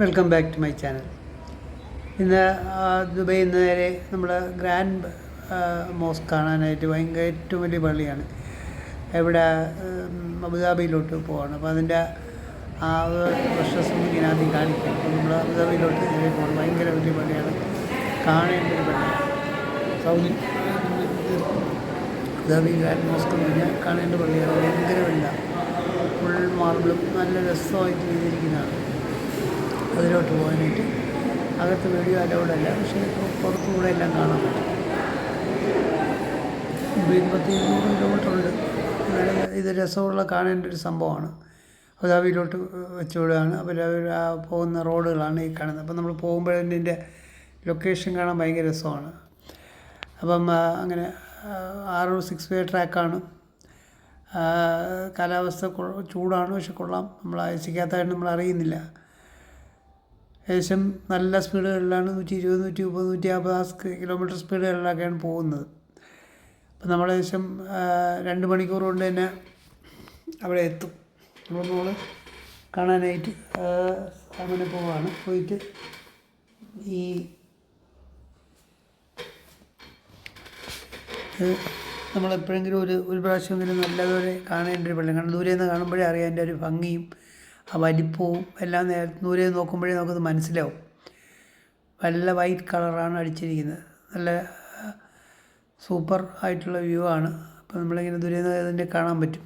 Welcome back to my channel ഇന്ന് Dubai നിന്ന് നേരെ നമ്മൾ ഗ്രാൻഡ് മോസ്ക് കാണാനായിട്ട് ഭയങ്കര ഏറ്റവും വലിയ പള്ളിയാണ്. എവിടെ അബുദാബിയിലോട്ട് പോവാണ്. അപ്പോൾ അതിന്റെ ആ പ്രശസ്തം ഇങ്ങനെ ആദ്യം കാണിക്കാം. നമ്മൾ അബുദാബിയിലോട്ട് നേരെ പോകണം. ഭയങ്കര വലിയ പള്ളിയാണ്. കാണേണ്ട ഒരു പള്ളിയാണ്. സൗദി അബുദാബി ഗ്രാൻഡ് മോസ്ക് എന്ന് പറഞ്ഞാൽ കാണേണ്ട പള്ളിയാണ്. ഭയങ്കര വലുതാണ്. ഫുൾ മാർബിളും നല്ല രസമായിട്ട് ചെയ്തിരിക്കുന്നതാണ്. അതിലോട്ട് പോകാനായിട്ട്. അകത്ത് വീഡിയോ അലൗഡല്ല പക്ഷേ പുറത്തുകൂടെ എല്ലാം കാണാൻ പറ്റും. ഇരുപത്തി ഇരുന്നൂറ് കിലോമീറ്റർ ഉണ്ട്. ഇത് രസമുള്ള കാണേണ്ട ഒരു സംഭവമാണ്. അബുദാബിയിലോട്ട് വെച്ച് വിടുകയാണ്. അപ്പോൾ ആ പോകുന്ന റോഡുകളാണ് ഈ കാണുന്നത്. അപ്പം നമ്മൾ പോകുമ്പോഴതിന്റെ ലൊക്കേഷൻ കാണാൻ ഭയങ്കര രസമാണ്. അപ്പം അങ്ങനെ ആറ് സിക്സ് വേ ട്രാക്കാണ് കാലാവസ്ഥ ചൂടാണ് പക്ഷെ കൊള്ളാം. നമ്മൾ അയച്ചിക്കാത്തതായിട്ട് നമ്മൾ അറിയുന്നില്ല. ഏകദേശം നല്ല സ്പീഡുകളിലാണ് നൂറ്റി ഇരുപത് നൂറ്റി മുപ്പത് നൂറ്റി അമ്പത് ആ കിലോമീറ്റർ സ്പീഡുകളിലൊക്കെയാണ് പോകുന്നത്. അപ്പം നമ്മൾ ഏകദേശം രണ്ട് മണിക്കൂർ കൊണ്ട് തന്നെ അവിടെ എത്തും. അപ്പോൾ നമ്മൾ കാണാനായിട്ട് അങ്ങനെ പോവാണ്. പോയിട്ട് ഈ നമ്മളെപ്പോഴെങ്കിലും ഒരു ഒരു പ്രാവശ്യമെങ്കിലും നല്ലതുപോലെ കാണേണ്ട ഒരു വെള്ളം കാരണം ദൂരെ നിന്ന് കാണുമ്പോഴേ അറിയാം അതിന്റെ ഒരു ഭംഗിയും ആ വലിപ്പവും എല്ലാം നേര ദൂരെ നോക്കുമ്പോഴേ നമുക്കത് മനസ്സിലാവും. നല്ല വൈറ്റ് കളറാണ് അടിച്ചിരിക്കുന്നത്. നല്ല സൂപ്പർ ആയിട്ടുള്ള വ്യൂ ആണ്. അപ്പോൾ നമ്മളിങ്ങനെ ദൂരെ നിന്ന് അതിന്റെ കാണാൻ പറ്റും.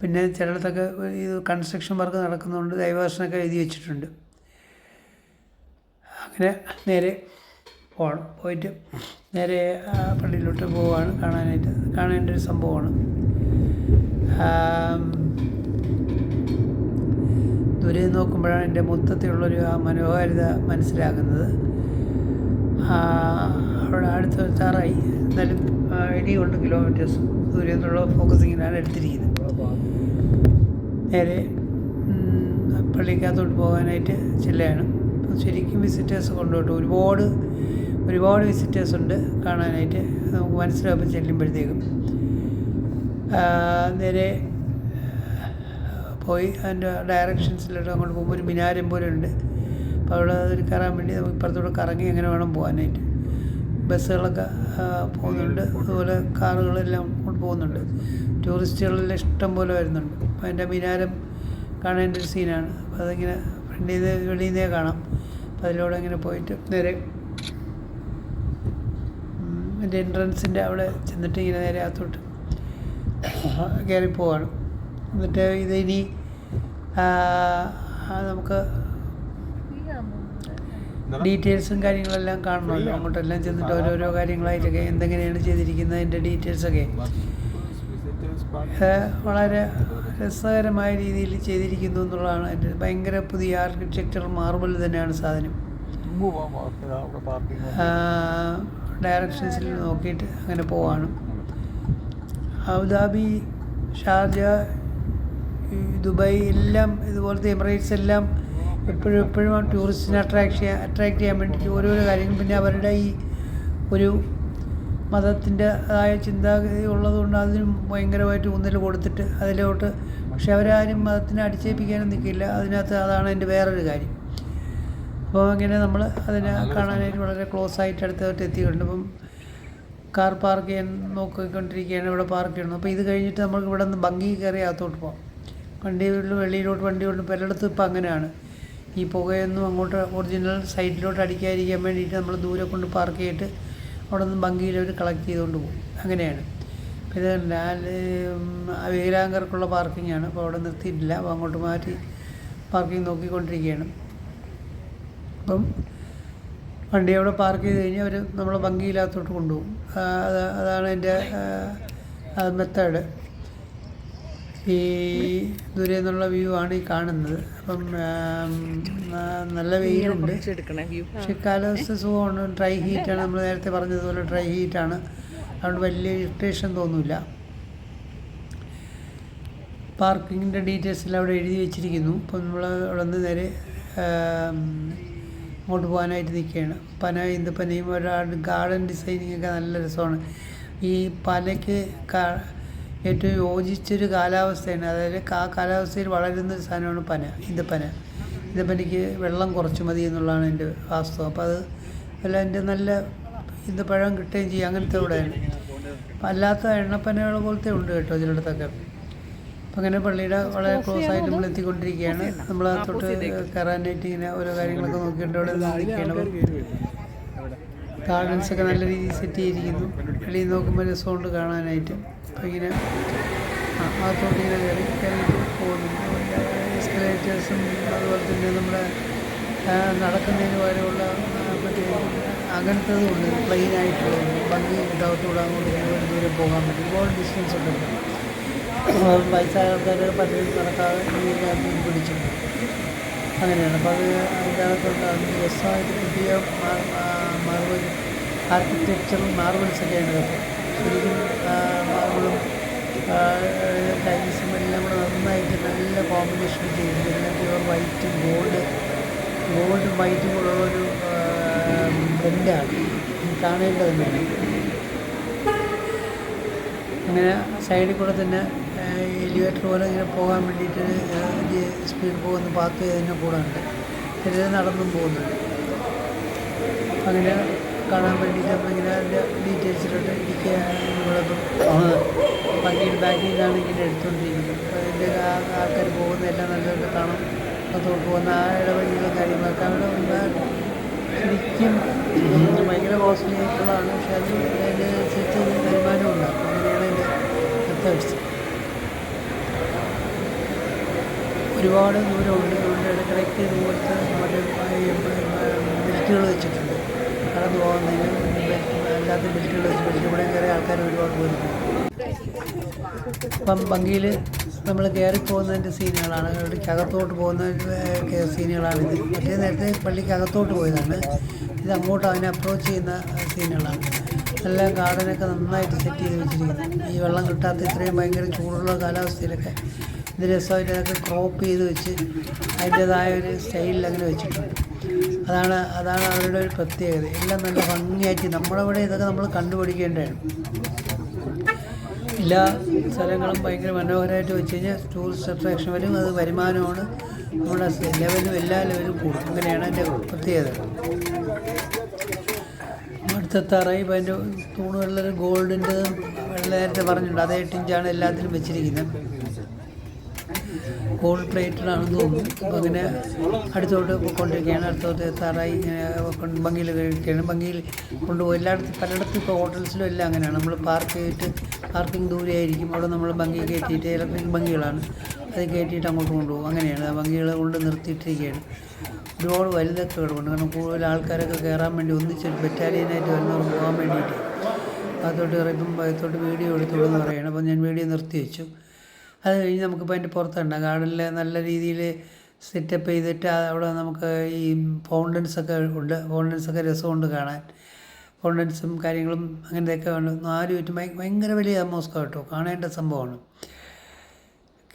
പിന്നെ ചിലയിടത്തൊക്കെ ഇത് കൺസ്ട്രക്ഷൻ വർക്ക് നടക്കുന്നതുകൊണ്ട് ദൈവദർശനമൊക്കെ എഴുതി വെച്ചിട്ടുണ്ട്. അങ്ങനെ നേരെ പോകണം പോയിട്ട് നേരെ പള്ളിയിലോട്ട് പോവാണ്. കാണാനായിട്ട് കാണേണ്ട ഒരു സംഭവമാണ്. ദൂരെ നോക്കുമ്പോഴാണ് എന്റെ മൊത്തത്തിലുള്ളൊരു ആ മനോഹാരിത മനസ്സിലാകുന്നത്. അവിടെ അടുത്ത് എത്താറായി എന്നാലും ഇനിയുണ്ട് കിലോമീറ്റേഴ്സ് ദൂരെ നിന്നുള്ള ഫോക്കസിങ്ങിനാണ് എടുത്തിരിക്കുന്നത്. നേരെ പള്ളിക്കകത്തോട്ട് പോകാനായിട്ട് ചെല്ലുകയാണ്. അപ്പോൾ ശരിക്കും വിസിറ്റേഴ്സ് കൊണ്ടുപോയിട്ട് ഒരുപാട് ഒരുപാട് വിസിറ്റേഴ്സ് ഉണ്ട് കാണാനായിട്ട്. നമുക്ക് മനസ്സിലാകുമ്പോൾ ചെല്ലുമ്പോഴത്തേക്കും. നേരെ പോയി അതിന്റെ ഡയറക്ഷൻസിലോട്ട് അങ്ങോട്ട് പോകുമ്പോൾ ഒരു മിനാരം പോലെ ഉണ്ട്. അപ്പോൾ അവിടെ അതിൽ കയറാൻ വേണ്ടി നമുക്ക് ഇപ്പുറത്തൂടെ കറങ്ങി അങ്ങനെ വേണം പോകാനായിട്ട്. ബസ്സുകളൊക്കെ പോകുന്നുണ്ട്. അതുപോലെ കാറുകളെല്ലാം പോകുന്നുണ്ട്. ടൂറിസ്റ്റുകളെല്ലാം ഇഷ്ടം പോലെ വരുന്നുണ്ട്. അപ്പോൾ അതിന്റെ മിനാരം കാണേണ്ട ഒരു സീനാണ്. അപ്പോൾ അതിങ്ങനെ ഫ്രണ്ടിൽ നിന്ന് വെളിയിൽ നിന്നേ കാണാം. അപ്പോൾ അതിലൂടെ ഇങ്ങനെ പോയിട്ട് നേരെ എന്റെ എൻട്രൻസിന്റെ അവിടെ ചെന്നിട്ട് ഇങ്ങനെ നേരെ അകത്തോട്ട് കയറി പോവാണ്. എന്നിട്ട് ഇത് ഇനി നമുക്ക് ഡീറ്റെയിൽസും കാര്യങ്ങളെല്ലാം കാണണമല്ലോ. അങ്ങോട്ടെല്ലാം ചെന്നിട്ട് ഓരോരോ കാര്യങ്ങളായിട്ടൊക്കെ എന്തെങ്ങനെയാണ് ചെയ്തിരിക്കുന്നതിന്റെ ഡീറ്റെയിൽസൊക്കെ. വളരെ രസകരമായ രീതിയിൽ ചെയ്തിരിക്കുന്നു എന്നുള്ളതാണ് എന്റെ ഭയങ്കര പുതിയ ആർക്കിടെക്ചർ മാർബിൾ തന്നെയാണ് സാധനം. ഡയറക്ഷൻസിൽ നോക്കിയിട്ട് അങ്ങനെ പോവാണ്. അബുദാബി ഷാർജ ദുബായ് എല്ലാം ഇതുപോലത്തെ എമിറേറ്റ്സ് എല്ലാം എപ്പോഴും എപ്പോഴും ടൂറിസ്റ്റിനെ അട്രാക്ട് ചെയ്യാൻ അട്രാക്ട് ചെയ്യാൻ വേണ്ടിയിട്ട് ഓരോരോ കാര്യങ്ങൾ. പിന്നെ അവരുടെ ഈ ഒരു മതത്തിന്റെ ആയ ചിന്താഗതി ഉള്ളതുകൊണ്ട് അതിനും ഭയങ്കരമായിട്ട് ഊന്നൽ കൊടുത്തിട്ട് അതിലോട്ട് പക്ഷെ അവരാരും മതത്തിനെ അടിച്ചേൽപ്പിക്കാനും നിൽക്കില്ല. അതിനകത്ത് അതാണ് എന്റെ വേറൊരു കാര്യം. അപ്പോൾ അങ്ങനെ നമ്മൾ അതിനെ കാണാനായിട്ട് വളരെ ക്ലോസ് ആയിട്ട് അടുത്തോട്ട് എത്തിയിട്ടുണ്ട്. അപ്പം കാർ പാർക്ക് ചെയ്യാൻ നോക്കിക്കൊണ്ടിരിക്കുകയാണ് ഇവിടെ പാർക്ക് ചെയ്യണം അപ്പോൾ ഇത് കഴിഞ്ഞിട്ട് നമ്മൾക്ക് ഇവിടെ നിന്ന് ഭംഗി കയറി അകത്തോട്ട് പോകാം. വണ്ടി വെളിയിലോട്ട് വണ്ടി കൊണ്ട് പലയിടത്തും ഇപ്പം അങ്ങനെയാണ്. ഈ പുകയൊന്നും അങ്ങോട്ട് ഒറിജിനൽ സൈഡിലോട്ട് അടിക്കാതിരിക്കാൻ വേണ്ടിയിട്ട് നമ്മൾ ദൂരെ കൊണ്ട് പാർക്ക് ചെയ്തിട്ട് അവിടെ നിന്ന് ഭംഗിയിൽ അവർ കളക്ട് ചെയ്തുകൊണ്ട് പോകും. അങ്ങനെയാണ്. ഇത് പാർക്കിംഗ് ആണ്. അപ്പോൾ അവിടെ നിർത്തിയിട്ടില്ല. അപ്പോൾ അങ്ങോട്ട് മാറ്റി പാർക്കിംഗ് നോക്കിക്കൊണ്ടിരിക്കുകയാണ്. അപ്പം വണ്ടി അവിടെ പാർക്ക് ചെയ്ത് കഴിഞ്ഞാൽ അവർ നമ്മളെ ഭംഗിയില്ലാത്തോട്ട് കൊണ്ടുപോകും. അതാണ് എന്റെ മെത്തേഡ് ഈ ദൂരെ നിന്നുള്ള വ്യൂ ആണ് ഈ കാണുന്നത്. അപ്പം നല്ല വെയിലുണ്ട്. വ്യൂ. പക്ഷെ കാലാവസ്ഥ സുഖമാണ്. ഡ്രൈ ഹീറ്റാണ് നമ്മൾ നേരത്തെ പറഞ്ഞതുപോലെ ഡ്രൈ ഹീറ്റാണ് അതുകൊണ്ട് വലിയ ഇറിറ്റേഷൻ തോന്നില്ല പാർക്കിങ്ങിന്റെ ഡീറ്റെയിൽസ് എല്ലാം അവിടെ എഴുതി വെച്ചിരിക്കുന്നു. അപ്പം നമ്മൾ അവിടെ നിന്ന് നേരെ ഇങ്ങോട്ട് അങ്ങോട്ട് പോകാനായിട്ട് നിൽക്കുകയാണ്. പന ഇന്ദപ്പനയും ഒരു ഗാർഡൻ ഡിസൈനിങ് ഒക്കെ നല്ല രസമാണ്. ഈ പനയ്ക്ക് കാ ഏറ്റവും യോജിച്ചൊരു കാലാവസ്ഥയാണ്. അതായത് ആ കാലാവസ്ഥയിൽ വളരുന്ന ഒരു സാധനമാണ് പന ഈന്തപ്പന ഇതിപ്പോൾ വെള്ളം കുറച്ച് മതി എന്നുള്ളതാണ് എന്റെ വാസ്തവം. അപ്പോൾ അത് അല്ല എന്റെ നല്ല ഇത് പഴം കിട്ടുകയും ചെയ്യും. അങ്ങനത്തെ ഇവിടെയാണ്. അപ്പം അല്ലാത്ത എണ്ണപ്പനകൾ പോലത്തെ ഉണ്ട് കേട്ടോ ചിലയിടത്തൊക്കെ അപ്പം അങ്ങനെ പള്ളിയുടെ വളരെ ക്ലോസ് ആയിട്ട് നമ്മൾ എത്തിക്കൊണ്ടിരിക്കുകയാണ് നമ്മൾ തൊട്ട് കയറാനായിട്ട് ഇങ്ങനെ ഓരോ കാര്യങ്ങളൊക്കെ നോക്കിയിട്ട് അവിടെ നിൽക്കുകയാണ്. ഗാർഡൻസൊക്കെ ഒക്കെ നല്ല രീതിയിൽ സെറ്റ് ചെയ്തിരിക്കുന്നു. വെളിയിൽ നോക്കുമ്പോൾ രസമുണ്ട് കാണാനായിട്ട്. ഇങ്ങനെ അകത്തോട്ട് ഇങ്ങനെ കയറി കയറിയിട്ട് പോകുന്നുണ്ട് എസ്കലേറ്റേഴ്സും അതുപോലെ തന്നെ നമ്മുടെ നടക്കുന്നതിന് വരെയുള്ള മറ്റേ അങ്ങനത്തതും ഉണ്ട്. പ്ലെയിൻ ആയിട്ടുള്ളത് ഭംഗി ഇതകത്തൂടെ അങ്ങോട്ട് ഒരുപാട് ദൂരം പോകാൻ പറ്റും ഒരുപാട് ഡിസ്റ്റൻസ് ഉണ്ട്. വയസ്സായ ആൾക്കാർ പലരും നടക്കാതെ ഈ പിടിച്ചു അങ്ങനെയാണ്. അപ്പോൾ അത് അതിന്റെ അകത്തുണ്ട് അത് രസമായിട്ട് പുതിയ മാർബിൾ ആർക്കിടെക്ചറും മാർബിൾസൊക്കെയാണ് ഇതൊക്കെ ശരിക്കും മാർബിളും ടൈൽസും എല്ലാം കൂടെ നന്നായിട്ട് നല്ല കോമ്പിനേഷൻ ചെയ്തിട്ടുണ്ട് പിന്നെ പ്യുവർ വൈറ്റ് ഗോൾഡ് ഗോൾഡും വൈറ്റും കൂടെ ഉള്ളൊരു ബ്ലെൻഡാണ് കാണേണ്ടത് തന്നെയാണ് അങ്ങനെ സൈഡിൽ കൂടെ തന്നെ എലിവേറ്റർ പോലെ ഇങ്ങനെ പോകാൻ വേണ്ടിയിട്ട് സ്പീഡ് പോകുന്ന പാത്ത് തന്നെ കൂടെ ഉണ്ട്. ചിലർ നടന്നും പോകുന്നുണ്ട്. അങ്ങനെ കാണാൻ വേണ്ടിയിട്ട് അപ്പോൾ ഇങ്ങനെ അതിന്റെ ഡീറ്റെയിൽസിലോട്ട് ഇരിക്കുകയാണ് നമ്മളിപ്പം ഭംഗിയുടെ ബാക്കിൽ നിന്നാണ് ഇങ്ങനെ എടുത്തുകൊണ്ടിരിക്കുന്നത് അപ്പോൾ അതിന്റെ ആൾക്കാർ പോകുന്ന എല്ലാം നല്ലതായിട്ട് കാണാം. അതോട്ട് പോകുന്ന ആ ഇടവഴികളും കാര്യങ്ങളൊക്കെ അവിടെ ശരിക്കും ഭയങ്കര കോസ്റ്റ്ലി ആയിട്ടുള്ളതാണ്. പക്ഷേ അത് അതിനനുസരിച്ച് വരുമാനം ഉണ്ടാകും അങ്ങനെയാണ് എന്റെ മെത്തേഡ്സ് ഒരുപാട് ദൂരമുണ്ട്. അതുകൊണ്ട് ഇടയ്ക്കിടയ്ക്ക് ഇതുപോലത്തെ മറ്റേ ബെൽറ്റുകൾ വെച്ചിട്ടുണ്ട്. കടന്നു പോകുന്നതിന് അല്ലാത്ത ബെൽറ്റുകൾ വെച്ച് ആൾക്കാർ ഒരുപാട് ഭംഗിയിൽ നമ്മൾ കയറി പോകുന്നതിന്റെ സീനുകളാണ്. അകത്തോട്ട് പോകുന്ന സീനുകളാണിത് മറ്റേ നേരത്തെ പള്ളിക്ക് അകത്തോട്ട് പോയതാണ്. ഇത് അങ്ങോട്ട് അതിനെ അപ്രോച്ച് ചെയ്യുന്ന സീനുകളാണ്. നല്ല ഗാർഡനൊക്കെ നന്നായിട്ട് സെറ്റ് ചെയ്ത് വെച്ചിരിക്കുന്നത് ഈ വെള്ളം കിട്ടാത്ത ഇത്രയും ഭയങ്കര ചൂടുള്ള കാലാവസ്ഥയിലൊക്കെ ഇത് രസമായിട്ട് അതൊക്കെ ക്രോപ്പ് ചെയ്ത് വെച്ച് അതിന്റേതായ ഒരു സ്റ്റൈലിൽ അങ്ങനെ വെച്ചിട്ടുണ്ട്. അതാണ് അതാണ് അവരുടെ ഒരു പ്രത്യേകത. എല്ലാം നല്ല ഭംഗിയായിട്ട് നമ്മളവിടെ ഇതൊക്കെ നമ്മൾ കണ്ടുപിടിക്കേണ്ടതാണ് എല്ലാ സ്ഥലങ്ങളും ഭയങ്കര മനോഹരമായിട്ട് വെച്ച് കഴിഞ്ഞാൽ ടൂറിസ്റ്റ് അട്രാക്ഷൻ വരും അത് വരുമാനമാണ്. നമ്മുടെ ലെവലും എല്ലാ ലെവലും കൂടും. അങ്ങനെയാണ് എന്റെ പ്രത്യേകത. അടുത്ത തറയും അതിന്റെ തൂണുകളിലൊരു ഗോൾഡിന്റെ നേരത്തെ പറഞ്ഞിട്ടുണ്ട്. അതേ ഇഞ്ചാണ് എല്ലാത്തിലും വെച്ചിരിക്കുന്നത്. ഗോൾഡ് പ്ലേറ്റഡ് ആണെന്ന് തോന്നുന്നു. അപ്പോൾ അങ്ങനെ അടുത്തോട്ട് പോയിക്കൊണ്ടിരിക്കുകയാണ്. അടുത്തോട്ട് എത്താറായി. ഭംഗിയിൽ കഴിക്കുകയാണ്. ഭംഗിയിൽ കൊണ്ടുപോയി. എല്ലായിടത്തും പലയിടത്തും ഇപ്പോൾ ഹോട്ടൽസിലും എല്ലാം അങ്ങനെയാണ്. നമ്മൾ പാർക്ക് ചെയ്തിട്ട് പാർക്കിംഗ് ദൂരെയായിരിക്കും. അവിടെ നമ്മൾ ഭംഗി കയറ്റിയിട്ട് ഇലക്ട്രിക് ഭംഗികളാണ്. അത് കയറ്റിയിട്ട് അങ്ങോട്ട് കൊണ്ടുപോകും. അങ്ങനെയാണ് ഭംഗികളെ കൊണ്ട് നിർത്തിയിട്ടിരിക്കുകയാണ്. ഒരുപാട് വലുതൊക്കെ കിടപ്പുണ്ട്. കാരണം കൂടുതൽ ആൾക്കാരൊക്കെ കയറാൻ വേണ്ടി ഒന്നിച്ചൊരു ബറ്റാലിയനായിട്ട് വരുന്നവർ പോകാൻ വേണ്ടിയിട്ട്. അതോട്ട് കയറിയപ്പം അതോട്ട് വീഡിയോ എടുത്തോളൂ എന്ന് പറയുകയാണ്. അപ്പോൾ ഞാൻ വീഡിയോ നിർത്തി വെച്ചു അത് കഴിഞ്ഞ് നമുക്കിപ്പോൾ അതിന്റെ പുറത്തുണ്ട്. ഗാർഡനിൽ നല്ല രീതിയിൽ സെറ്റപ്പ് ചെയ്തിട്ട് അവിടെ നമുക്ക് ഈ ഫൗണ്ടൻസ് ഒക്കെ ഉണ്ട്. ഫൗണ്ടൻസ് ഒക്കെ രസമുണ്ട് കാണാൻ. ഫൗണ്ടൻസും കാര്യങ്ങളും അങ്ങനത്തെയൊക്കെ ഉണ്ട്. നാല് ചുറ്റും ഭയങ്കര വലിയ മോസ്കോ കേട്ടോ. കാണേണ്ട സംഭവമാണ്.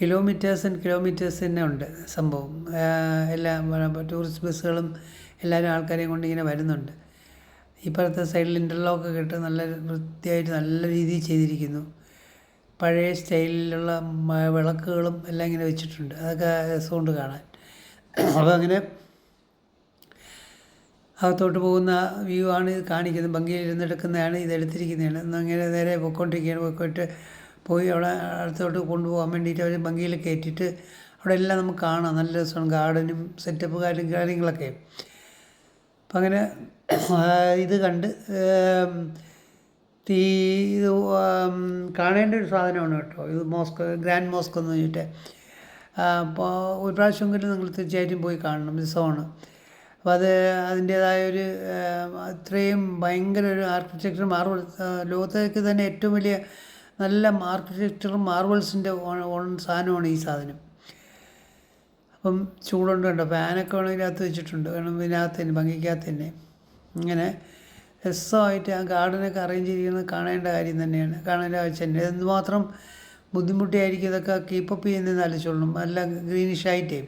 കിലോമീറ്റേഴ്സ് ആൻഡ് കിലോമീറ്റേഴ്സ് തന്നെ ഉണ്ട് സംഭവം. എല്ലാം ടൂറിസ്റ്റ് ബസ്സുകളും എല്ലാവരും ആൾക്കാരെയും കൊണ്ട് ഇങ്ങനെ വരുന്നുണ്ട്. ഇപ്പുറത്തെ സൈഡിൽ ഇന്റർലോക്ക് ഇട്ട് നല്ല വൃത്തിയായിട്ട് നല്ല രീതിയിൽ ചെയ്തിരിക്കുന്നു. പഴയ സ്റ്റൈലിലുള്ള വിളക്കുകളും എല്ലാം ഇങ്ങനെ വെച്ചിട്ടുണ്ട്. അതൊക്കെ രസമുണ്ട് കാണാൻ. അപ്പോൾ അങ്ങനെ അകത്തോട്ട് പോകുന്ന വ്യൂ ആണ് ഇത് കാണിക്കുന്നത്. ഭംഗിയിൽ ഇരുന്നെടുക്കുന്നതാണ് ഇത് എടുത്തിരിക്കുന്നതാണ്. എന്നങ്ങനെ നേരെ പൊയ്ക്കൊണ്ടിരിക്കുകയാണ്. പൊയ്ക്കോട്ട് പോയി അവിടെ അടുത്തോട്ട് കൊണ്ടുപോകാൻ വേണ്ടിയിട്ട് അവർ ഭംഗിയിൽ കയറ്റിയിട്ട് അവിടെ എല്ലാം നമുക്ക് കാണാം. നല്ല രസമാണ്. ഗാർഡനും സെറ്റപ്പ് കാര്യം കാര്യങ്ങളൊക്കെ. അപ്പം അങ്ങനെ ഇത് കണ്ട് ഈ ഇത് കാണേണ്ട ഒരു സാധനമാണ് കേട്ടോ. ഇത് മോസ്ക് ഗ്രാൻഡ് മോസ്ക് എന്ന് പറഞ്ഞിട്ട്. അപ്പോൾ ഒരു പ്രാവശ്യമെങ്കിലും നിങ്ങൾ തീർച്ചയായിട്ടും പോയി കാണണം. മിസ്സമാണ് അപ്പോൾ അത് അതിന്റേതായ ഒരു അത്രയും ഭയങ്കര ഒരു ആർക്കിടെക്ചർ മാർവൽ ലോകത്തേക്ക് തന്നെ ഏറ്റവും വലിയ നല്ല ആർക്കിടെക്ചറും മാർബിൾസിന്റെ സാധനമാണ് ഈ സാധനം. അപ്പം ചൂടുണ്ട് കണ്ടോ ഫാനൊക്കെ വേണമെങ്കിൽ അകത്ത് വെച്ചിട്ടുണ്ട്. കാരണം ഇതിനകത്ത് തന്നെ ഭംഗിക്കകത്ത് തന്നെ. ഇങ്ങനെ രസമായിട്ട് ആ ഗാർഡനൊക്കെ അറേഞ്ച് ചെയ്തിരിക്കുന്നത് കാണേണ്ട കാര്യം തന്നെയാണ്. കാണേണ്ട ആവശ്യം തന്നെ എന്തുമാത്രം ബുദ്ധിമുട്ടിയായിരിക്കും ഇതൊക്കെ കീപ്പപ്പ് ചെയ്യുന്നതെന്ന് ആലോചിച്ചോളണം. നല്ല ഗ്രീനിഷ് ആയിട്ടേ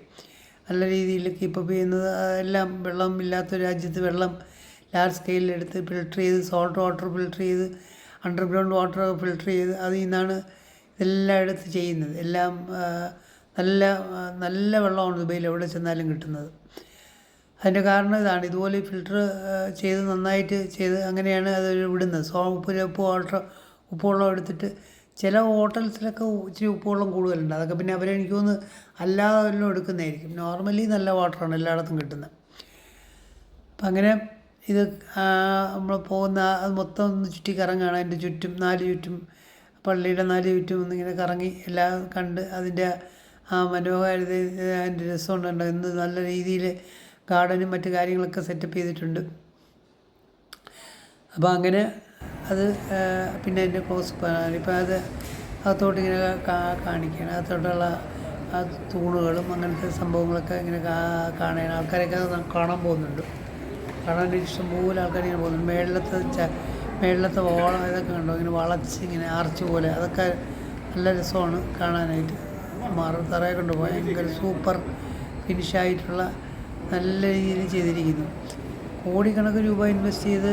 നല്ല രീതിയിൽ കീപ്പപ്പ് ചെയ്യുന്നത്. എല്ലാം വെള്ളം ഇല്ലാത്ത രാജ്യത്ത് വെള്ളം ലാർജ് സ്കെയിലിൽ എടുത്ത് ഫിൽട്ടർ ചെയ്ത് സോൾട്ട് വാട്ടർ ഫിൽട്ടർ ചെയ്ത് അണ്ടർഗ്രൗണ്ട് വാട്ടർ ഫിൽട്ടർ ചെയ്ത് അതിൽ നിന്നാണ് ഇതെല്ലാം എടുത്ത് ചെയ്യുന്നത്. എല്ലാം നല്ല നല്ല വെള്ളമാണ് ദുബൈയിൽ എവിടെ ചെന്നാലും കിട്ടുന്നത്. അതിന്റെ കാരണം ഇതാണ്. ഇതുപോലെ ഫിൽട്ടർ ചെയ്ത് നന്നായിട്ട് ചെയ്ത് അങ്ങനെയാണ് അത് വിടുന്നത്. സോ ഉപ്പ് ഉപ്പ് വാട്ടർ ഉപ്പുവെള്ളം എടുത്തിട്ട് ചില ഹോട്ടൽസിലൊക്കെ ഇച്ചിരി ഉപ്പുവെള്ളം കൂടുതലുണ്ട്. അതൊക്കെ പിന്നെ അവർ എനിക്ക് തോന്നുന്നു അല്ലാതെ വല്ലതും എടുക്കുന്നതായിരിക്കും. നോർമലി നല്ല വാട്ടറാണ് എല്ലായിടത്തും കിട്ടുന്നത്. അപ്പം അങ്ങനെ ഇത് നമ്മൾ പോകുന്ന അത് മൊത്തം ഒന്ന് ചുറ്റി കറങ്ങുകയാണ്. അതിന്റെ ചുറ്റും നാല് ചുറ്റും പള്ളിയുടെ നാല് ചുറ്റും ഒന്നിങ്ങനെ കറങ്ങി എല്ലാം കണ്ട് അതിന്റെ ആ മനോഹാരിത അതിന്റെ രസം ഉണ്ടല്ലോ എന്ത് നല്ല രീതിയിൽ ഗാർഡനും മറ്റു കാര്യങ്ങളൊക്കെ സെറ്റപ്പ് ചെയ്തിട്ടുണ്ട്. അപ്പോൾ അങ്ങനെ അത് പിന്നെ അതിന്റെ ക്ലോസ് ഇപ്പം അത് അകത്തോട്ട് ഇങ്ങനെ കാണിക്കുകയാണ്. അകത്തോട്ടുള്ള ആ തൂണുകളും അങ്ങനത്തെ സംഭവങ്ങളൊക്കെ ഇങ്ങനെ കാണാൻ ആൾക്കാരൊക്കെ കാണാൻ പോകുന്നുണ്ട്. കാണാൻ ഇഷ്ടംപോലെ ആൾക്കാർ ഇങ്ങനെ പോകുന്നുണ്ട്. മേളിലത്തെ ച മേളിലത്തെ ഓളം ഇതൊക്കെ കണ്ടോ? ഇങ്ങനെ വളച്ച് ഇങ്ങനെ ആർച്ച് പോലെ. അതൊക്കെ നല്ല രസമാണ് കാണാനായിട്ട്. മാറും തറയെ കൊണ്ടുപോയാൽ ഭയങ്കര സൂപ്പർ ഫിനിഷായിട്ടുള്ള നല്ല രീതിയിൽ ചെയ്തിരിക്കുന്നു. കോടിക്കണക്കിന് രൂപ ഇൻവെസ്റ്റ് ചെയ്ത്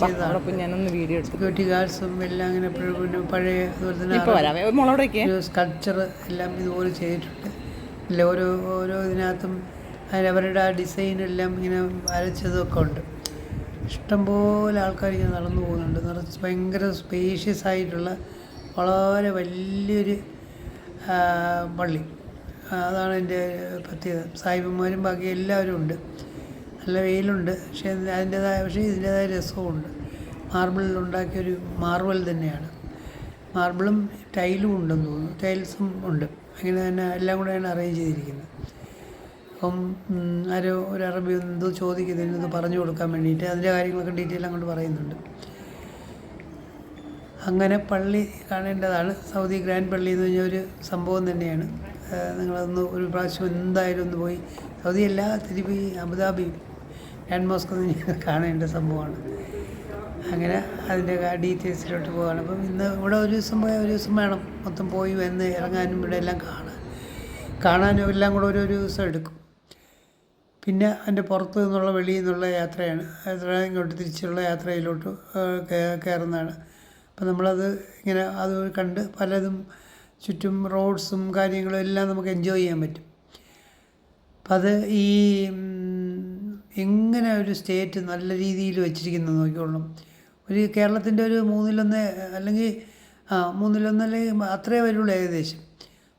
ചെയ്തതാണ്. വീഡിയോ സെക്യൂരിറ്റി ഗാർഡ്സും എല്ലാം അങ്ങനെ പിന്നെ പഴയ അതുപോലെ തന്നെ സ്കൾച്ചർ എല്ലാം ഇതുപോലെ ചെയ്തിട്ടുണ്ട്. അല്ല ഓരോ ഓരോ ഇതിനകത്തും അവരുടെ ആ ഡിസൈൻ എല്ലാം ഇങ്ങനെ വരച്ചതൊക്കെ ഉണ്ട്. ഇഷ്ടംപോലെ ആൾക്കാർ ഇങ്ങനെ നടന്നു പോകുന്നുണ്ട്. നിറച്ച് ഭയങ്കര സ്പേഷ്യസ് ആയിട്ടുള്ള വളരെ വലിയൊരു പള്ളി. അതാണ് എന്റെ പ്രത്യേകത. സായിബന്മാരും ബാക്കി എല്ലാവരും ഉണ്ട്. നല്ല വെയിലുണ്ട്. പക്ഷേ അതിന്റേതായ പക്ഷേ ഇതിന്റേതായ രസവുമുണ്ട്. മാർബിളിൽ ഉണ്ടാക്കിയൊരു മാർബിൾ തന്നെയാണ്. മാർബിളും ടൈലും ഉണ്ടെന്ന് തോന്നുന്നു. ടൈൽസും ഉണ്ട്. അങ്ങനെ തന്നെ എല്ലാം കൂടെയാണ് അറേഞ്ച് ചെയ്തിരിക്കുന്നത് അപ്പം ആരോ ഒരു അറബി എന്തോ ചോദിക്കുന്നതിന് ഇത് പറഞ്ഞു കൊടുക്കാൻ വേണ്ടിയിട്ട്. അതിന്റെ കാര്യങ്ങളൊക്കെ ഡീറ്റെയിൽ അങ്ങോട്ട് പറയുന്നുണ്ട്. അങ്ങനെ പള്ളി കാണേണ്ടതാണ്. സൗദി ഗ്രാൻഡ് പള്ളി എന്ന് പറഞ്ഞ ഒരു സംഭവം തന്നെയാണ്. ആ, നിങ്ങളതൊന്ന് ഒരു പ്രാവശ്യം എന്തായാലും ഒന്ന് പോയി. സൗദി അല്ല തിരുപ്പി അബുദാബി ലാൻഡ് മോസ്ക് കാണേണ്ട സംഭവമാണ്. അങ്ങനെ അതിന്റെ ഡീറ്റെയിൽസിലോട്ട് പോവുകയാണ് അപ്പം ഇന്ന് ഇവിടെ ഒരു ദിവസം പോയാൽ ഒരു ദിവസം വേണം. മൊത്തം പോയി വന്ന് ഇറങ്ങാനും ഇവിടെ എല്ലാം കാണാൻ. കാണാനും എല്ലാം കൂടെ ഒരു ദിവസം എടുക്കും. പിന്നെ അതിന്റെ പുറത്ത് നിന്നുള്ള വെളിയിൽ നിന്നുള്ള യാത്രയാണ്. യാത്ര ഇങ്ങോട്ട് തിരിച്ചുള്ള യാത്രയിലോട്ട് കയറുന്നതാണ്. അപ്പം നമ്മളത് ഇങ്ങനെ അത് കണ്ട് പലതും ചുറ്റും റോഡ്സും കാര്യങ്ങളും എല്ലാം നമുക്ക് എൻജോയ് ചെയ്യാൻ പറ്റും. അപ്പം അത് ഈ എങ്ങനെ ഒരു സ്റ്റേറ്റ് നല്ല രീതിയിൽ വെച്ചിരിക്കുന്നത് നോക്കിക്കോളണം ഒരു കേരളത്തിന്റെ ഒരു മൂന്നിലൊന്ന് അല്ലെങ്കിൽ ആ മൂന്നിലൊന്ന് അല്ലെങ്കിൽ അത്രേ വരുള്ളൂ ഏകദേശം.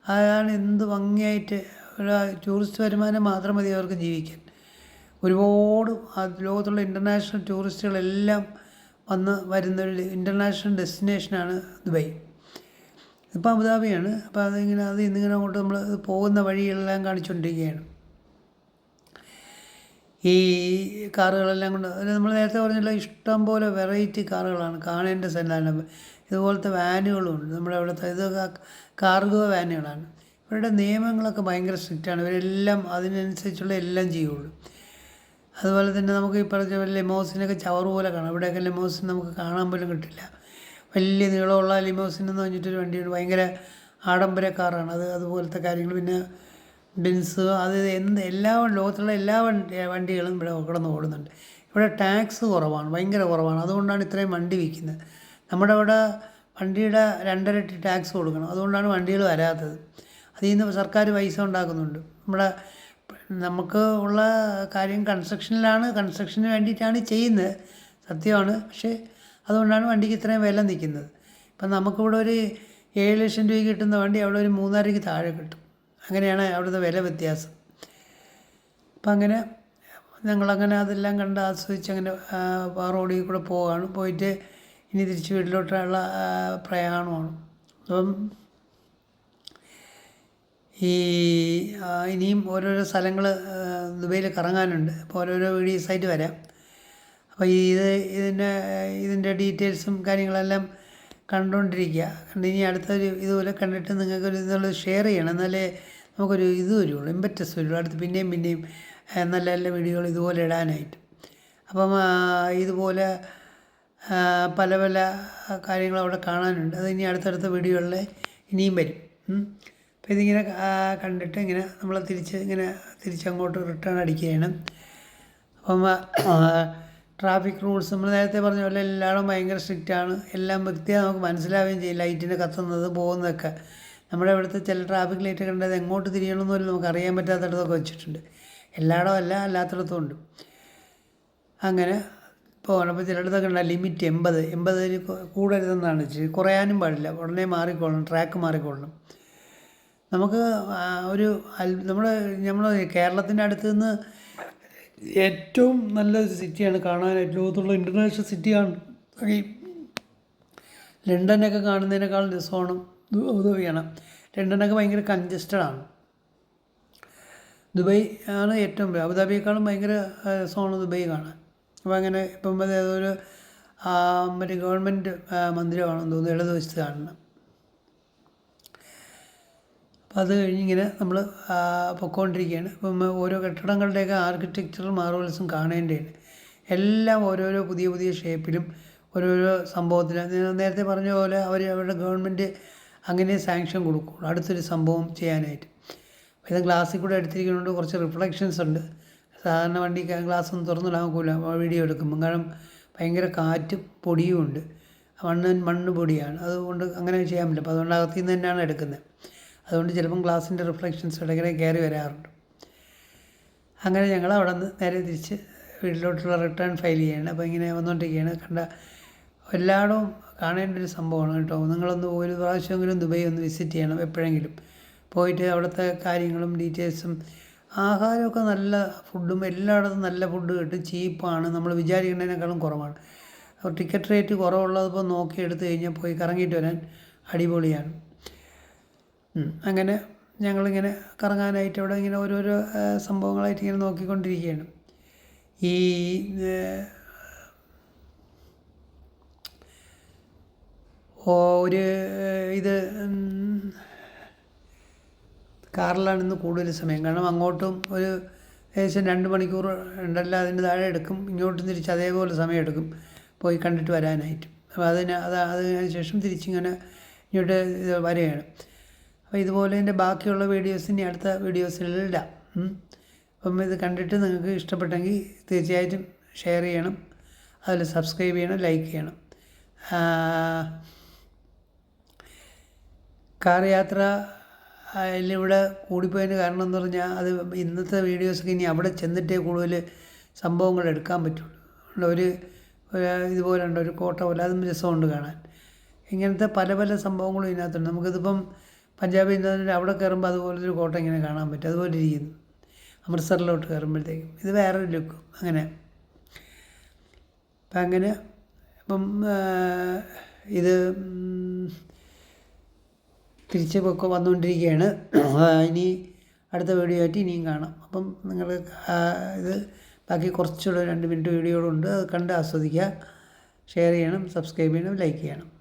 അതാണ് എന്ത് ഭംഗിയായിട്ട് ഒരു ടൂറിസ്റ്റ് വരുമാനം മാത്രം മതി അവർക്ക് ജീവിക്കാൻ. ഒരുപാട് ലോകത്തുള്ള ഇന്റർനാഷണൽ ടൂറിസ്റ്റുകളെല്ലാം വന്ന് വരുന്നൊരു ഇന്റർനാഷണൽ ഡെസ്റ്റിനേഷനാണ് ദുബായ്. ഇപ്പം അബുദാബിയാണ്. അപ്പോൾ അതിങ്ങനെ അത് ഇന്നിങ്ങനെ അങ്ങോട്ട് നമ്മൾ പോകുന്ന വഴികളെല്ലാം കാണിച്ചുകൊണ്ടിരിക്കുകയാണ് ഈ കാറുകളെല്ലാം കൊണ്ട് അതിൽ നമ്മൾ നേരത്തെ പറഞ്ഞല്ലോ ഇഷ്ടം പോലെ വെറൈറ്റി കാറുകളാണ്. കാണേണ്ട സന്നാനം ഇതുപോലത്തെ വാനുകളും ഉണ്ട്. നമ്മുടെ അവിടുത്തെ ഇത് കാർഗോ വാനുകളാണ്. ഇവരുടെ നിയമങ്ങളൊക്കെ ഭയങ്കര സ്ട്രിക്റ്റാണ്. ഇവരെല്ലാം അതിനനുസരിച്ചുള്ള എല്ലാം ചെയ്യുള്ളൂ. അതുപോലെ തന്നെ നമുക്ക് ഈ പറഞ്ഞ ലെമോസിനൊക്കെ ചവറ് പോലെ കാണാം. ഇവിടെയൊക്കെ ലെമോസിൻ നമുക്ക് കാണാൻ പോലും കിട്ടില്ല. വലിയ നീളമുള്ള ലിമോസിൻ എന്ന് പറഞ്ഞിട്ടൊരു വണ്ടിയുണ്ട്. ഭയങ്കര ആഡംബര കാറാണ്. അത് അതുപോലത്തെ കാര്യങ്ങൾ. പിന്നെ ബിൻസ് അത് എന്ത് എല്ലാ ലോകത്തുള്ള എല്ലാ വണ്ടി വണ്ടികളും ഇവിടെ കിടന്ന് ഓടുന്നുണ്ട്. ഇവിടെ ടാക്സ് കുറവാണ്. ഭയങ്കര കുറവാണ്. അതുകൊണ്ടാണ് ഇത്രയും വണ്ടി വിൽക്കുന്നത്. നമ്മുടെ അവിടെ വണ്ടിയുടെ രണ്ടരട്ടി ടാക്സ് കൊടുക്കണം. അതുകൊണ്ടാണ് വണ്ടികൾ വരാത്തത്. അതിൽ നിന്ന് സർക്കാർ പൈസ ഉണ്ടാക്കുന്നുണ്ട്. നമ്മുടെ നമുക്ക് ഉള്ള കാര്യം കൺസ്ട്രക്ഷനിലാണ് കൺസ്ട്രക്ഷന് വേണ്ടിയിട്ടാണ് ചെയ്യുന്നത്. സത്യമാണ്. പക്ഷേ അതുകൊണ്ടാണ് വണ്ടിക്ക് ഇത്രയും വില നിൽക്കുന്നത്. ഇപ്പം നമുക്കിവിടെ ഒരു ഏഴ് ലക്ഷം രൂപ കിട്ടുന്ന വണ്ടി അവിടെ ഒരു മൂന്നാരയ്ക്ക് താഴെ കിട്ടും. അങ്ങനെയാണ് അവിടുത്തെ വില വ്യത്യാസം. അപ്പം അങ്ങനെ ഞങ്ങളങ്ങനെ അതെല്ലാം കണ്ട് ആസ്വദിച്ച് അങ്ങനെ ആ റോഡിൽ കൂടെ പോവുകയാണ് പോയിട്ട് ഇനി തിരിച്ച് വീട്ടിലോട്ടുള്ള പ്രയാണമാണ്. അപ്പം ഈ ഇനിയും ഓരോരോ സ്ഥലങ്ങൾ ദുബൈയിൽ കറങ്ങാനുണ്ട് അപ്പോൾ ഓരോരോ വീഡിയോസായിട്ട് വരാം. അപ്പോൾ ഇത് ഇതിന്റെ ഇതിന്റെ ഡീറ്റെയിൽസും കാര്യങ്ങളെല്ലാം കണ്ടുകൊണ്ടിരിക്കുക. കണ്ട് ഇനി അടുത്തൊരു ഇതുപോലെ കണ്ടിട്ട് നിങ്ങൾക്കൊരു ഇതുള്ളത് ഷെയർ ചെയ്യണം. എന്നാലേ നമുക്കൊരു ഇത് വരുള്ളൂ ഇമ്പറ്റസ് വരുള്ളൂ. അടുത്ത് പിന്നെയും പിന്നെയും നല്ല നല്ല വീഡിയോകൾ ഇതുപോലെ ഇടാനായിട്ട്. അപ്പം ഇതുപോലെ പല പല കാര്യങ്ങൾ അവിടെ കാണാനുണ്ട്. അത് ഇനി അടുത്തടുത്ത വീഡിയോകളിൽ ഇനിയും വരും. അപ്പോൾ ഇതിങ്ങനെ കണ്ടിട്ട് ഇങ്ങനെ നമ്മൾ തിരിച്ച് ഇങ്ങനെ തിരിച്ചങ്ങോട്ട് റിട്ടേൺ അടിക്കുകയാണ്. അപ്പം ട്രാഫിക് റൂൾസ്. നമ്മൾ നേരത്തെ പറഞ്ഞ പോലെ എല്ലാവരും ഭയങ്കര ആണ്. എല്ലാം വ്യക്തിയായി നമുക്ക് മനസ്സിലാവുകയും ചെയ്യും. ലൈറ്റിന് കത്തുന്നത് പോകുന്നതൊക്കെ. നമ്മുടെ ഇവിടുത്തെ ചില ട്രാഫിക് ലൈറ്റ് കണ്ടത് എങ്ങോട്ട് തിരിയണമെന്ന് പോലും നമുക്ക് അറിയാൻ പറ്റാത്തടത്തൊക്കെ വെച്ചിട്ടുണ്ട്. എല്ലായിടവും അല്ല അല്ലാത്തടത്തും ഉണ്ട്. അങ്ങനെ പോകണം അപ്പോൾ ചിലയിടത്തൊക്കെ ഉണ്ട്. ലിമിറ്റ് എൺപത്. എൺപതിൽ കൂടരുതെന്നാണ് വെച്ചാൽ കുറയാനും പാടില്ല. ഉടനെ മാറിക്കൊള്ളണം ട്രാക്ക് മാറിക്കൊള്ളണം. നമുക്ക് ഒരു നമ്മൾ നമ്മൾ കേരളത്തിന്റെ അടുത്ത് നിന്ന് ഏറ്റവും നല്ല സിറ്റിയാണ് കാണാനായിട്ട് ലോകത്തുള്ള ഇന്റർനാഷണൽ സിറ്റിയാണ്. ഈ ലണ്ടനൊക്കെ കാണുന്നതിനേക്കാൾ രസമാണ് ദുബൈയാണ് ലണ്ടനൊക്കെ ഭയങ്കര ആണ്. ദുബൈ ആണ് ഏറ്റവും അബുദാബിയേക്കാളും ഭയങ്കര രസമാണ് ദുബൈ കാണാൻ. അപ്പോൾ അങ്ങനെ ഇപ്പം അത് ഒരു ആ, മറ്റേ ഗവൺമെന്റ് മന്ദിരമാണെന്ന് തോന്നുന്നു ഇടതുവശത്ത് കാണുന്നത് അപ്പോൾ അത് കഴിഞ്ഞിങ്ങനെ നമ്മൾ പൊക്കോണ്ടിരിക്കുകയാണ് അപ്പം ഓരോ കെട്ടിടങ്ങളുടെയൊക്കെ ആർക്കിടെക്ചർ മാർവൽസും കാണേണ്ടതാണ് എല്ലാം ഓരോരോ പുതിയ പുതിയ ഷേപ്പിലും ഓരോരോ സംഭവത്തിലും. നേരത്തെ പറഞ്ഞ പോലെ അവർ അവരുടെ ഗവൺമെന്റ് അങ്ങനെ സാങ്ഷൻ കൊടുക്കും അടുത്തൊരു സംഭവം ചെയ്യാനായിട്ട്. ഇത് ഗ്ലാസ്സിൽ കൂടെ എടുത്തിരിക്കുന്നതുകൊണ്ട് കുറച്ച് റിഫ്ലക്ഷൻസ് ഉണ്ട്. സാധാരണ വണ്ടി ഗ്ലാസ് ഒന്നും തുറന്നിടാൻ നോക്കില്ല വീഡിയോ എടുക്കുമ്പം. കാരണം ഭയങ്കര കാറ്റും പൊടിയും ഉണ്ട്. മണ്ണ് മണ്ണ് പൊടിയാണ്. അതുകൊണ്ട് അങ്ങനെ ചെയ്യാൻ പറ്റില്ല. അപ്പോൾ അതുകൊണ്ട് അകത്തു നിന്ന് തന്നെയാണ് എടുക്കുന്നത്. അതുകൊണ്ട് ചിലപ്പം ഗ്ലാസിന്റെ റിഫ്ലക്ഷൻസ് ഇടയ്ക്കിടെ കയറി വരാറുണ്ട്. അങ്ങനെ ഞങ്ങൾ അവിടെ നിന്ന് നേരെ തിരിച്ച് വീട്ടിലോട്ടുള്ള റിട്ടേൺ ഫയൽ ചെയ്യണം. അപ്പോൾ ഇങ്ങനെ വന്നുകൊണ്ടിരിക്കുകയാണ്. കണ്ട എല്ലായിടവും കാണേണ്ട ഒരു സംഭവമാണ് കേട്ടോ. നിങ്ങളൊന്ന് ഒരു പ്രാവശ്യമെങ്കിലും ദുബൈ ഒന്ന് വിസിറ്റ് ചെയ്യണം എപ്പോഴെങ്കിലും. പോയിട്ട് അവിടുത്തെ കാര്യങ്ങളും ഡീറ്റെയിൽസും ആഹാരമൊക്കെ നല്ല ഫുഡും എല്ലായിടത്തും നല്ല ഫുഡ് കിട്ടും ചീപ്പാണ്. നമ്മൾ വിചാരിക്കുന്നതിനേക്കാളും കുറവാണ്. അപ്പോൾ ടിക്കറ്റ് റേറ്റ് കുറവുള്ളതിപ്പോൾ നോക്കി എടുത്തു കഴിഞ്ഞാൽ പോയി കറങ്ങിയിട്ട് വരാൻ അടിപൊളിയാണ്. അങ്ങനെ ഞങ്ങളിങ്ങനെ കറങ്ങാനായിട്ട് അവിടെ ഇങ്ങനെ ഓരോരോ സംഭവങ്ങളായിട്ട് ഇങ്ങനെ നോക്കിക്കൊണ്ടിരിക്കുകയാണ്. ഈ ഒരു ഇത് കാറിലാണ് ഇന്ന് കൂടുതൽ സമയം. കാരണം അങ്ങോട്ടും ഒരു ഏകദേശം രണ്ട് മണിക്കൂർ ഉണ്ടല്ല അതിന് താഴെ എടുക്കും. ഇങ്ങോട്ടും തിരിച്ച് അതേപോലെ സമയം എടുക്കും പോയി കണ്ടിട്ട് വരാനായിട്ട്. അപ്പോൾ അതിന് അത് അതിന് ശേഷം തിരിച്ചിങ്ങനെ ഇങ്ങോട്ട് ഇത് വരികയാണ്. അപ്പോൾ ഇതുപോലെ എന്റെ ബാക്കിയുള്ള വീഡിയോസ് ഇനി അടുത്ത വീഡിയോസിൽ. അപ്പം ഇത് കണ്ടിട്ട് നിങ്ങൾക്ക് ഇഷ്ടപ്പെട്ടെങ്കിൽ തീർച്ചയായിട്ടും ഷെയർ ചെയ്യണം. അതിൽ സബ്സ്ക്രൈബ് ചെയ്യണം ലൈക്ക് ചെയ്യണം. കാർ യാത്ര അതിലിവിടെ കൂടിപ്പോയതിന് കാരണം എന്ന് പറഞ്ഞാൽ അത് ഇന്നത്തെ വീഡിയോസൊക്കെ ഇനി അവിടെ ചെന്നിട്ടേ കൂടുതൽ സംഭവങ്ങൾ എടുക്കാൻ പറ്റുള്ളൂ. ഒരു ഇതുപോലെ ഉണ്ട് ഒരു കോട്ട പോലെ. അതും രസമുണ്ട് കാണാൻ. ഇങ്ങനത്തെ പല പല സംഭവങ്ങളും ഇതിനകത്തുണ്ട്. നമുക്കിതിപ്പം പഞ്ചാബിൽ നിന്ന് അവിടെ കയറുമ്പോൾ അതുപോലൊരു കോട്ട ഇങ്ങനെ കാണാൻ പറ്റും. അതുപോലെ ഇരിക്കുന്നു. അമൃത്സറിലോട്ട് കയറുമ്പോഴത്തേക്കും. ഇത് വേറൊരു ലുക്ക്. അങ്ങനെ. അപ്പം അങ്ങനെ ഇപ്പം ഇത് തിരിച്ച് പൊക്കെ വന്നുകൊണ്ടിരിക്കുകയാണ്. ഇനി അടുത്ത വീഡിയോ ആയിട്ട് ഇനിയും കാണാം. അപ്പം നിങ്ങൾ ഇത് ബാക്കി കുറച്ചുകൂടെ രണ്ട് മിനിറ്റ് വീഡിയോകളുണ്ട്. അത് കണ്ട് ആസ്വദിക്കുക. ഷെയർ ചെയ്യണം സബ്സ്ക്രൈബ് ചെയ്യണം ലൈക്ക് ചെയ്യണം.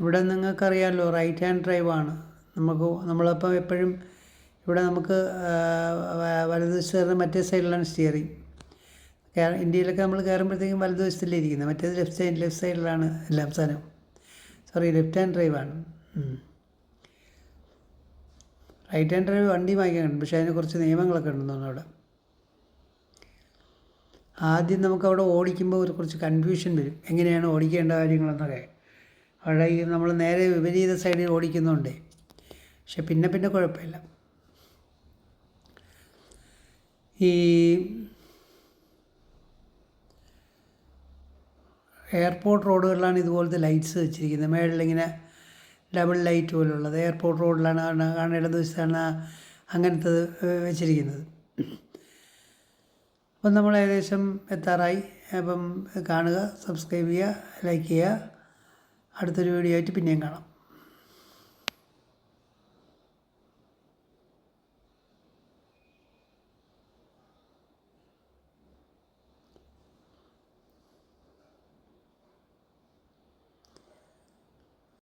ഇവിടെ നിങ്ങൾക്കറിയാമല്ലോ റൈറ്റ് ഹാൻഡ് ഡ്രൈവ് ആണ്. നമുക്ക് നമ്മളപ്പം എപ്പോഴും ഇവിടെ നമുക്ക് വലതു വശത്ത് മറ്റേ സൈഡിലാണ് സ്റ്റിയറിങ് ഇന്ത്യയിലൊക്കെ നമ്മൾ കയറുമ്പോഴത്തേക്കും വലതുവശത്തല്ലേ ഇരിക്കുന്നത്. മറ്റേത് ലെഫ്റ്റ് സൈഡ് ലെഫ്റ്റ് സൈഡിലാണ് എല്ലാം സാധനം. സോറി ലെഫ്റ്റ് ഹാൻഡ് ആണ്. റൈറ്റ് ഹാൻഡ് ഡ്രൈവ് വണ്ടി വാങ്ങിക്കാൻ കിട്ടും പക്ഷേ അതിന് കുറച്ച് നിയമങ്ങളൊക്കെ ഉണ്ടെന്ന് തോന്നുന്നു അവിടെ. ആദ്യം നമുക്ക് അവിടെ ഓടിക്കുമ്പോൾ ഒരു കുറച്ച് കൺഫ്യൂഷൻ വരും. എങ്ങനെയാണ് ഓടിക്കേണ്ട കാര്യങ്ങളെന്നൊക്കെ. അവിടെ നമ്മൾ നേരെ വിപരീത സൈഡിൽ ഓടിക്കുന്നുണ്ട്. പക്ഷെ പിന്നെ പിന്നെ കുഴപ്പമില്ല. ഈ എയർപോർട്ട് റോഡുകളിലാണ് ഇതുപോലത്തെ ലൈറ്റ്സ് വെച്ചിരിക്കുന്നത്. മേളിലിങ്ങനെ ഡബിൾ ലൈറ്റ് പോലുള്ളത് എയർപോർട്ട് റോഡിലാണ് കാണുന്ന ഇടതുവശത്താണ് അങ്ങനത്തെ വെച്ചിരിക്കുന്നത്. അപ്പം നമ്മൾ ഏകദേശം എത്താറായി. അപ്പം കാണുക സബ്സ്ക്രൈബ് ചെയ്യുക ലൈക്ക് ചെയ്യുക. അടുത്തൊരു വീഡിയോ ആയിട്ട് പിന്നെയും കാണാം.